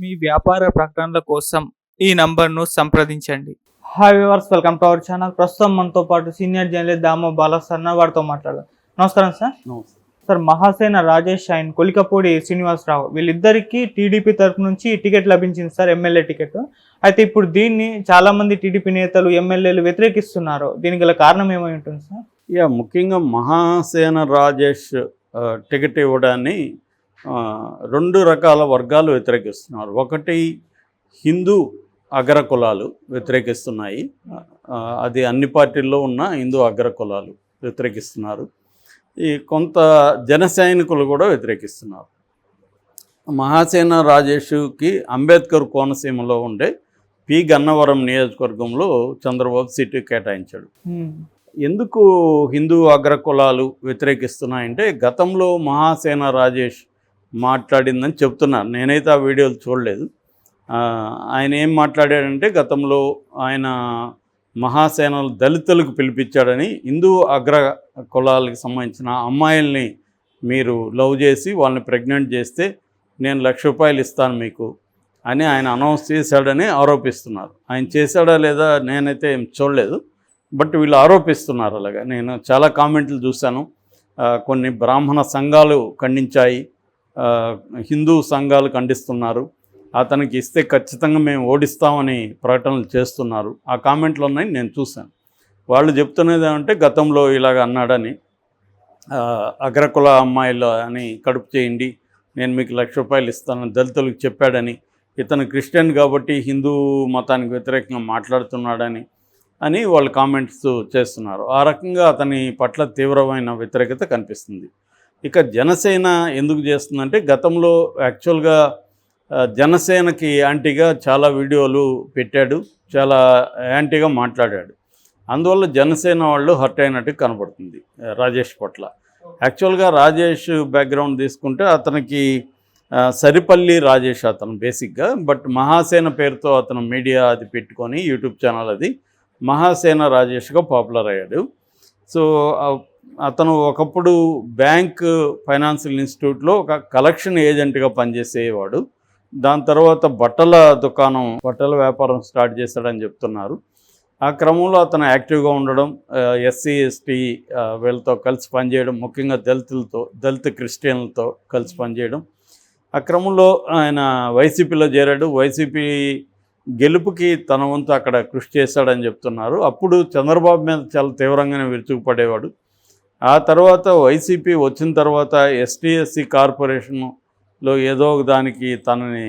మీ వ్యాపార ప్రకటనల కోసం ఈ నంబర్ను సంప్రదించండి. Hi viewers welcome to our channel ప్రస్తుతం మనతో పాటు సీనియర్ జర్నలిస్ట్ దామో బాలా సన్న వారితో మాట్లాడదాం. నమస్కారం sir. Sir Mahasena Rajesh and Kolikapudi Srinivasarao వీళ్ళిద్దరికీ టీడీపీ తరపు నుంచి టికెట్ లభించింది సార్ ఎమ్మెల్యే టికెట్. అయితే ఇప్పుడు దీన్ని చాలా మంది టీడీపీ నేతలు ఎమ్మెల్యేలు వ్యతిరేకిస్తున్నారు. దీనికి గల కారణం ఏమై ఉంటుంది సార్? యా ముఖ్యంగా మహాసేన రాజేష్ టికెట్ ఇవ్వడాన్ని రెండు రకాల వర్గాలు వ్యతిరేకిస్తున్నారు. ఒకటి హిందూ అగ్ర కులాలు వ్యతిరేకిస్తున్నాయి అది అన్ని పార్టీల్లో ఉన్న హిందూ అగ్ర కులాలు వ్యతిరేకిస్తున్నారు. ఈ కొంత జన సైనికులు కూడా వ్యతిరేకిస్తున్నారు. మహాసేన రాజేష్కి అంబేద్కర్ కోనసీమలో ఉండే పి గన్నవరం నియోజకవర్గంలో చంద్రబాబు సీటు కేటాయించాడు. ఎందుకు హిందూ అగ్రకులాలు వ్యతిరేకిస్తున్నాయంటే గతంలో మహాసేన రాజేష్ మాట్లాడిందని చెప్తున్నారు నేనైతే ఆ వీడియోలు చూడలేదు. ఆయన ఏం మాట్లాడాడంటే గతంలో ఆయన మహాసేనలు దళితులకు పిలిపించాడని హిందూ అగ్ర కులాలకు సంబంధించిన అమ్మాయిల్ని మీరు లవ్ చేసి వాళ్ళని ప్రెగ్నెంట్ చేస్తే నేను లక్ష రూపాయలు ఇస్తాను మీకు అని ఆయన అనౌన్స్ చేశాడని ఆరోపిస్తున్నారు. ఆయన చేశాడా లేదా నేనైతే ఏం చూడలేదు. బట్ వీళ్ళు ఆరోపిస్తున్నారు అలాగా. నేను చాలా కామెంట్లు చూశాను. కొన్ని బ్రాహ్మణ సంఘాలు ఖండించాయి. హిందూ సంఘాలు ఖండిస్తున్నారు. అతనికి ఇస్తే ఖచ్చితంగా మేము ఓడిస్తామని ప్రకటనలు చేస్తున్నారు. ఆ కామెంట్లు ఉన్నాయి నేను చూశాను. వాళ్ళు చెప్తున్నది ఏమంటే గతంలో ఇలాగ అన్నాడని అగ్రకుల అమ్మాయిలు అని కడుపు చేయండి నేను మీకు లక్ష రూపాయలు ఇస్తాను దళితులకు చెప్పాడని ఇతను క్రిస్టియన్ కాబట్టి హిందూ మతానికి వ్యతిరేకంగా మాట్లాడుతున్నాడని అని వాళ్ళు కామెంట్స్ చేస్తున్నారు. ఆ రకంగా అతని పట్ల తీవ్రమైన వ్యతిరేకత కనిపిస్తుంది. ఇక జనసేన ఎందుకు చేస్తుందంటే గతంలో యాక్చువల్గా జనసేనకి యాంటీగా చాలా వీడియోలు పెట్టాడు చాలా యాంటీగా మాట్లాడాడు. అందువల్ల జనసేన వాళ్ళు హర్ట్ అయినట్టు కనబడుతుంది రాజేష్ పట్ల. యాక్చువల్గా రాజేష్ బ్యాక్గ్రౌండ్ తీసుకుంటే అతనికి సరిపల్లి రాజేష్ అతను బేసిక్గా బట్ మహాసేన పేరుతో అతను మీడియా అది పెట్టుకొని యూట్యూబ్ ఛానల్ అది మహాసేన రాజేష్గా పాపులర్ అయ్యాడు. సో అతను ఒకప్పుడు బ్యాంక్ ఫైనాన్షియల్ ఇన్స్టిట్యూట్లో ఒక కలెక్షన్ ఏజెంట్గా పనిచేసేవాడు. దాని తర్వాత బట్టల దుకాణం బట్టల వ్యాపారం స్టార్ట్ చేశాడని చెప్తున్నారు. ఆ క్రమంలో అతను యాక్టివ్గా ఉండడం ఎస్సీ ఎస్టీ వీళ్ళతో కలిసి పనిచేయడం ముఖ్యంగా దళితులతో దళిత క్రిస్టియన్లతో కలిసి పనిచేయడం. ఆ క్రమంలో ఆయన వైసీపీలో చేరాడు. వైసీపీ గెలుపుకి తన వంతు అక్కడ కృషి చేశాడని చెప్తున్నారు. అప్పుడు చంద్రబాబు మీద చాలా తీవ్రంగానే విరుచుకుపడేవాడు. ఆ తర్వాత వైసీపీ వచ్చిన తర్వాత ఎస్టీఎస్సీ కార్పొరేషన్లో ఏదో ఒక దానికి తనని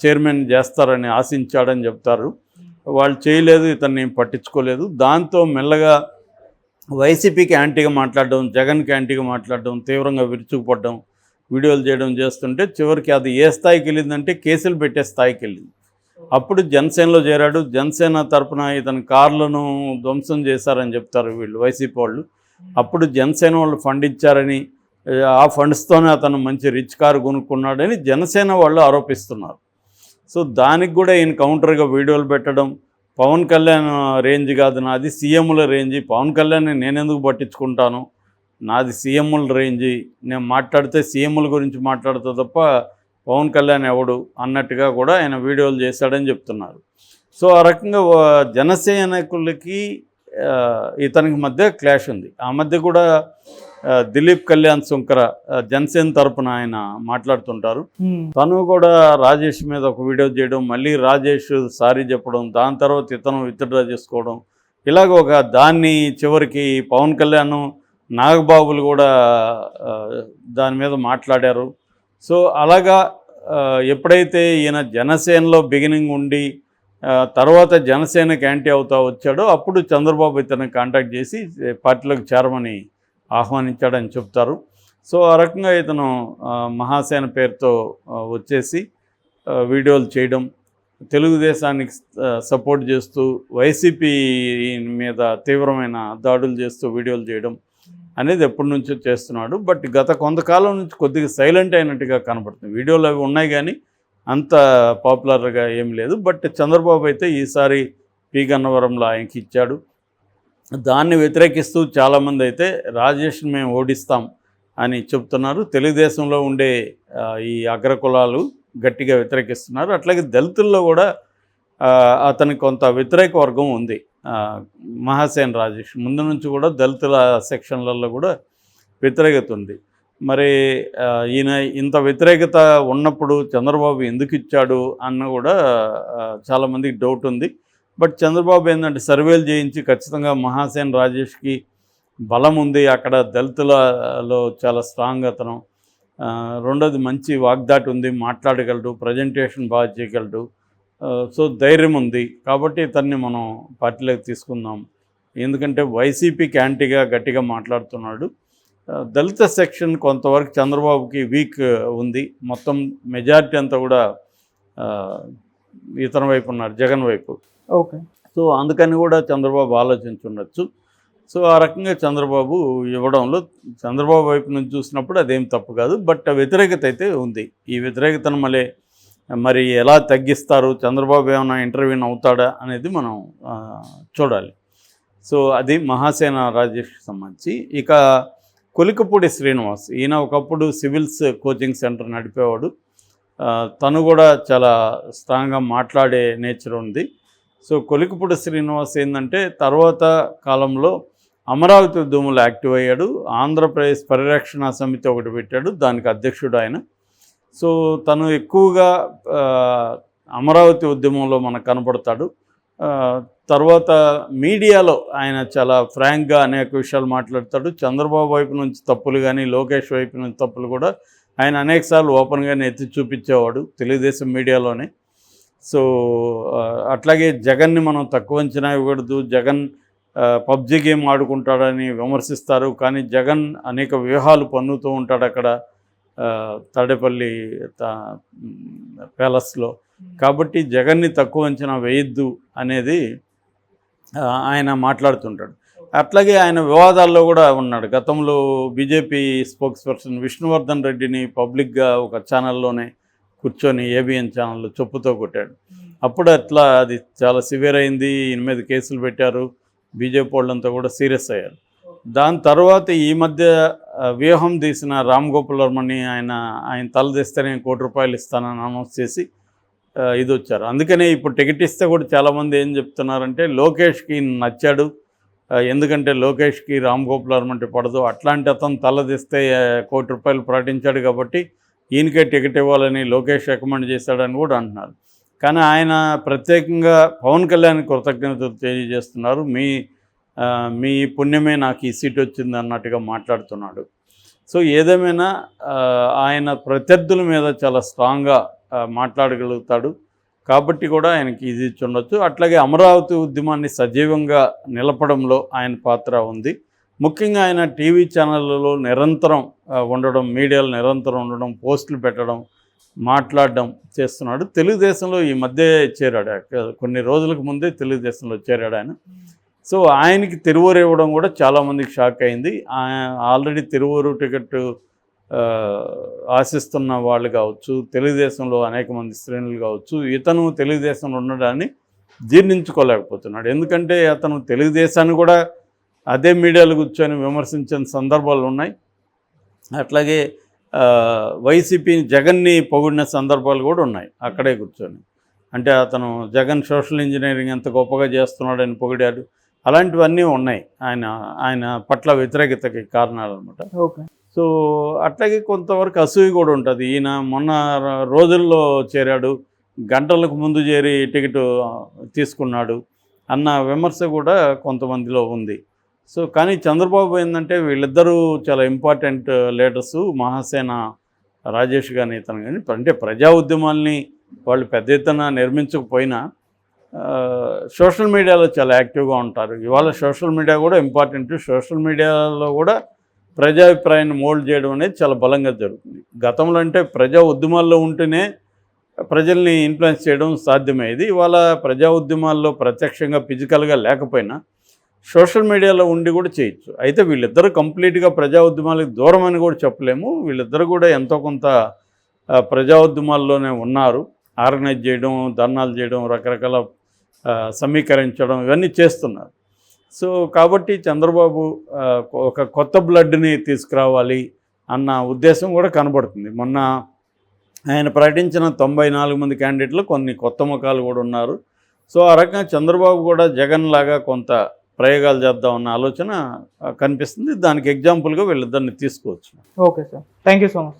చైర్మన్ చేస్తారని ఆశించాడని చెప్తారు. వాళ్ళు చేయలేదు ఇతన్ని పట్టించుకోలేదు. దాంతో మెల్లగా వైసీపీకి యాంటీగా మాట్లాడడం జగన్కి యాంటీగా మాట్లాడడం తీవ్రంగా విరుచుకుపడడం వీడియోలు చేయడం చేస్తుంటే చివరికి అది ఏ స్థాయికి వెళ్ళిందంటే కేసులు పెట్టే స్థాయికి వెళ్ళింది. అప్పుడు జనసేనలో చేరాడు. జనసేన తరపున ఇతని కార్లను ధ్వంసం చేశారని చెప్తారు వీళ్ళు వైసీపీ వాళ్ళు. అప్పుడు జనసేన వాళ్ళు ఫండ్ ఇచ్చారని ఆ ఫండ్స్తోనే అతను మంచి రిచ్ కారు కొనుక్కున్నాడని జనసేన వాళ్ళు ఆరోపిస్తున్నారు. సో దానికి కూడా ఈయన కౌంటర్గా వీడియోలు పెట్టడం పవన్ కళ్యాణ్ రేంజ్ కాదు నాది సీఎంల రేంజ్ పవన్ కళ్యాణ్ నేనెందుకు పట్టించుకుంటాను? నాది సీఎంల రేంజ్ నేను మాట్లాడితే సీఎంల గురించి మాట్లాడుతా తప్ప పవన్ కళ్యాణ్ ఎవడు అన్నట్టుగా కూడా ఆయన వీడియోలు చేశాడని చెప్తున్నారు. సో ఆ రకంగా జనసేనకులకి ఇతనికి మధ్య క్లాష్ ఉంది. ఆ మధ్య కూడా దిలీప్ కళ్యాణ్ శుంకర జనసేన తరపున ఆయన మాట్లాడుతుంటారు. తను కూడా రాజేష్ మీద ఒక వీడియో చేయడం మళ్ళీ రాజేష్ సారీ చెప్పడం దాని తర్వాత ఇతను విత్డ్రా చేసుకోవడం ఇలాగ ఒక దాన్ని చివరికి పవన్ కళ్యాణ్ నాగబాబులు కూడా దాని మీద మాట్లాడారు. సో అలాగా ఎప్పుడైతే ఈయన జనసేనలో బిగినింగ్ ఉండి తర్వాత జనసేనకి యాంటీ అవుతా వచ్చాడో అప్పుడు చంద్రబాబు ఇతను కాంటాక్ట్ చేసి పార్టీలోకి చేరమని ఆహ్వానించాడని చెప్తారు. సో ఆ రకంగా ఇతను మహాసేన పేరుతో వచ్చేసి వీడియోలు చేయడం తెలుగుదేశానికి సపోర్ట్ చేస్తూ వైసీపీ మీద తీవ్రమైన దాడులు చేస్తూ వీడియోలు చేయడం అనేది ఎప్పటి నుంచో చేస్తున్నాడు. బట్ గత కొంతకాలం నుంచి కొద్దిగా సైలెంట్ అయినట్టుగా కనపడుతుంది. వీడియోలు అవి ఉన్నాయి కానీ అంత పాపులర్గా ఏం లేదు. బట్ చంద్రబాబు అయితే ఈసారి పి. గన్నవరంలో ఆయనకి ఇచ్చాడు. దాన్ని వ్యతిరేకిస్తూ చాలామంది అయితే రాజేష్ని మేము ఓడిస్తాం అని చెప్తున్నారు. తెలుగుదేశంలో ఉండే ఈ అగ్రకులాలు గట్టిగా వ్యతిరేకిస్తున్నారు. అట్లాగే దళితుల్లో కూడా అతనికి కొంత వ్యతిరేక వర్గం ఉంది. మహాసేన్ రాజేష్. ముందు నుంచి కూడా దళితుల సెక్షన్లలో కూడా వ్యతిరేకత ఉంది. మరి ఈయన ఇంత వ్యతిరేకత ఉన్నప్పుడు చంద్రబాబు ఎందుకు ఇచ్చాడు అన్న కూడా చాలామందికి డౌట్ ఉంది. బట్ చంద్రబాబు ఏంటంటే సర్వేలు చేయించి ఖచ్చితంగా మహాసేన్ రాజేష్కి బలం ఉంది. అక్కడ దళితులలో చాలా స్ట్రాంగ్ అతను. రెండోది మంచి వాగ్దాటి ఉంది. మాట్లాడగలడు ప్రజెంటేషన్ బాగా చేయగలడు. సో ధైర్యం ఉంది. కాబట్టి ఇతన్ని మనం పార్టీలోకి తీసుకుందాం. ఎందుకంటే వైసీపీకి యాంటీగా గట్టిగా మాట్లాడుతున్నాడు. దళిత సెక్షన్ కొంతవరకు చంద్రబాబుకి వీక్ ఉంది. మొత్తం మెజారిటీ అంతా కూడా ఆ, ఇతని వైపు ఉన్నారు జగన్ వైపు. ఓకే. సో అందుకని కూడా చంద్రబాబు ఆలోచించుండొచ్చు. సో ఆ రకంగా చంద్రబాబు ఇవ్వడంలో చంద్రబాబు వైపు నుంచి చూసినప్పుడు అదేం తప్పు కాదు. బట్ వ్యతిరేకత అయితే ఉంది. ఈ వ్యతిరేకతను మళ్ళీ మరి ఎలా తగ్గిస్తారు చంద్రబాబు ఏమైనా ఇంటర్వ్యూన్ అవుతాడా అనేది మనం చూడాలి. సో అది మహాసేన రాజేష్కి సంబంధించి. ఇక కొలికపూడి శ్రీనివాస్ ఈయన ఒకప్పుడు సివిల్స్ కోచింగ్ సెంటర్ నడిపేవాడు. తను కూడా చాలా స్ట్రాంగ్గా మాట్లాడే నేచర్ ఉంది. సో కొలికపూడి శ్రీనివాస్ ఏంటంటే తర్వాత కాలంలో అమరావతి ఉద్యమంలో యాక్టివ్ అయ్యాడు. ఆంధ్రప్రదేశ్ పరిరక్షణ సమితి ఒకటి పెట్టాడు. దానికి అధ్యక్షుడు ఆయన. సో తను ఎక్కువగా అమరావతి ఉద్యమంలో మనకు కనపడతాడు. తర్వాత మీడియాలో ఆయన చాలా ఫ్రాంక్గా అనేక విషయాలు మాట్లాడతాడు. చంద్రబాబు వైపు నుంచి తప్పులు కానీ లోకేష్ వైపు నుంచి తప్పులు కూడా ఆయన అనేకసార్లు ఓపెన్గానే ఎత్తి చూపించేవాడు తెలుగుదేశం మీడియాలోనే. సో అట్లాగే జగన్ని మనం తక్కువ అంచనా ఇవ్వకూడదు. జగన్ పబ్జి గేమ్ ఆడుకుంటాడని విమర్శిస్తారు. కానీ జగన్ అనేక వ్యూహాలు పన్నుతూ ఉంటాడు అక్కడ తాడేపల్లి ప్యాలెస్లో. కాబట్టి జగన్ని తక్కువ అంచనా వేయొద్దు అనేది ఆయన మాట్లాడుతుంటాడు. అట్లాగే ఆయన వివాదాల్లో కూడా ఉన్నాడు. గతంలో బీజేపీ స్పోక్స్ పర్సన్ విష్ణువర్ధన్ రెడ్డిని పబ్లిక్గా ఒక ఛానల్లోనే కూర్చొని ఏబిఎన్ ఛానల్లో చెప్పుతో కొట్టాడు. అప్పుడు అట్లా అది చాలా సివియర్ అయింది. ఈయన మీద కేసులు పెట్టారు. బీజేపీ వాళ్ళంతా కూడా సీరియస్ అయ్యారు. దాని తర్వాత ఈ మధ్య వ్యూహం తీసిన రామ్ గోపాల్ వర్మని ఆయన ఆయన తలదిస్తేనే కోటి రూపాయలు ఇస్తానని అనౌన్స్ చేసి ఇది వచ్చారు. అందుకనే ఇప్పుడు టికెట్ ఇస్తే కూడా చాలామంది ఏం చెప్తున్నారంటే లోకేష్కి నచ్చాడు. ఎందుకంటే లోకేష్కి రామ్ గోపాల్ అంటే పడదు. అట్లాంటి అతను తలదిస్తే కోటి రూపాయలు ప్రకటించాడు కాబట్టి ఈయనకే టికెట్ ఇవ్వాలని లోకేష్ రికమెండ్ చేశాడని కూడా అంటున్నారు. కానీ ఆయన ప్రత్యేకంగా పవన్ కళ్యాణ్ కృతజ్ఞతలు తెలియజేస్తున్నారు. మీ మీ పుణ్యమే నాకు ఈ సీట్ వచ్చింది అన్నట్టుగా మాట్లాడుతున్నాడు. సో ఏదేమైనా ఆయన ప్రత్యర్థుల మీద చాలా స్ట్రాంగ్గా మాట్లాడగలుగుతాడు. కాబట్టి కూడా ఆయనకి ఇది ఇచ్చి అట్లాగే అమరావతి ఉద్యమాన్ని సజీవంగా నిలపడంలో ఆయన పాత్ర ఉంది. ముఖ్యంగా ఆయన టీవీ ఛానళ్ళలో నిరంతరం ఉండడం మీడియాలో నిరంతరం ఉండడం పోస్టులు పెట్టడం మాట్లాడడం చేస్తున్నాడు. తెలుగుదేశంలో ఈ మధ్య చేరాడు. కొన్ని రోజులకు ముందే తెలుగుదేశంలో చేరాడు ఆయన. సో ఆయనకి తిరువూరు ఇవ్వడం కూడా చాలామందికి షాక్ అయింది. ఆల్రెడీ తిరువూరు టికెట్ ఆశిస్తున్న వాళ్ళు కావచ్చు తెలుగుదేశంలో అనేక మంది శ్రేణులు కావచ్చు ఇతను తెలుగుదేశంలో ఉండడాన్ని జీర్ణించుకోలేకపోతున్నాడు. ఎందుకంటే అతను తెలుగుదేశాన్ని కూడా అదే మీడియాలో కూర్చొని విమర్శించిన సందర్భాలు ఉన్నాయి. అట్లాగే వైసీపీ వైసీపీని జగన్ని పొగిడిన సందర్భాలు కూడా ఉన్నాయి అక్కడే కూర్చొని. అంటే అతను జగన్ సోషల్ ఇంజనీరింగ్ ఎంత గొప్పగా చేస్తున్నాడని పొగిడాడు. అలాంటివన్నీ ఉన్నాయి ఆయన ఆయన పట్ల వ్యతిరేకతకి కారణాలు అనమాట ఓకే. సో అట్లాగే కొంతవరకు అసూయ కూడా ఉంటుంది. ఈయన మొన్న రోజుల్లో చేరాడు. గంటలకు ముందు చేరి టికెట్ తీసుకున్నాడు అన్న విమర్శ కూడా కొంతమందిలో ఉంది. సో కానీ చంద్రబాబు ఏంటంటే వీళ్ళిద్దరూ చాలా ఇంపార్టెంట్ లీడర్స్ మహాసేన రాజేష్ కానీ ఇతను కానీ అంటే ప్రజా ఉద్యమాల్ని వాళ్ళు పెద్ద ఎత్తున నిర్మించకపోయినా సోషల్ మీడియాలో చాలా యాక్టివ్గా ఉంటారు. ఇవాళ సోషల్ మీడియా కూడా ఇంపార్టెంట్. సోషల్ మీడియాలో కూడా ప్రజాభిప్రాయాన్ని మోల్డ్ చేయడం అనేది చాలా బలంగా జరుగుతుంది. గతంలో అంటే ప్రజా ఉద్యమాల్లో ఉంటేనే ప్రజల్ని ఇన్ఫ్లుయెన్స్ చేయడం సాధ్యమయ్యేది. ఇవాళ ప్రజా ఉద్యమాల్లో ప్రత్యక్షంగా ఫిజికల్గా లేకపోయినా సోషల్ మీడియాలో ఉండి కూడా చేయొచ్చు. అయితే వీళ్ళిద్దరూ కంప్లీట్గా ప్రజా ఉద్యమాలకు దూరం అని కూడా చెప్పలేము. వీళ్ళిద్దరూ కూడా ఎంతో కొంత ప్రజా ఉద్యమాల్లోనే ఉన్నారు. ఆర్గనైజ్ చేయడం ధర్నాలు చేయడం రకరకాల సమీకరించడం ఇవన్నీ చేస్తున్నారు. సో కాబట్టి చంద్రబాబు ఒక కొత్త బ్లడ్ని తీసుకురావాలి అన్న ఉద్దేశం కూడా కనబడుతుంది. మొన్న ఆయన ప్రకటించిన తొంభై నాలుగు మంది క్యాండిడేట్లు కొన్ని కొత్త ముఖాలు కూడా ఉన్నారు. సో ఆ రకంగా చంద్రబాబు కూడా జగన్ లాగా కొంత ప్రయోగాలు చేద్దామన్న ఆలోచన కనిపిస్తుంది. దానికి ఎగ్జాంపుల్గా వీళ్ళిద్దరిని తీసుకోవచ్చు. Okay sir. Thank you so much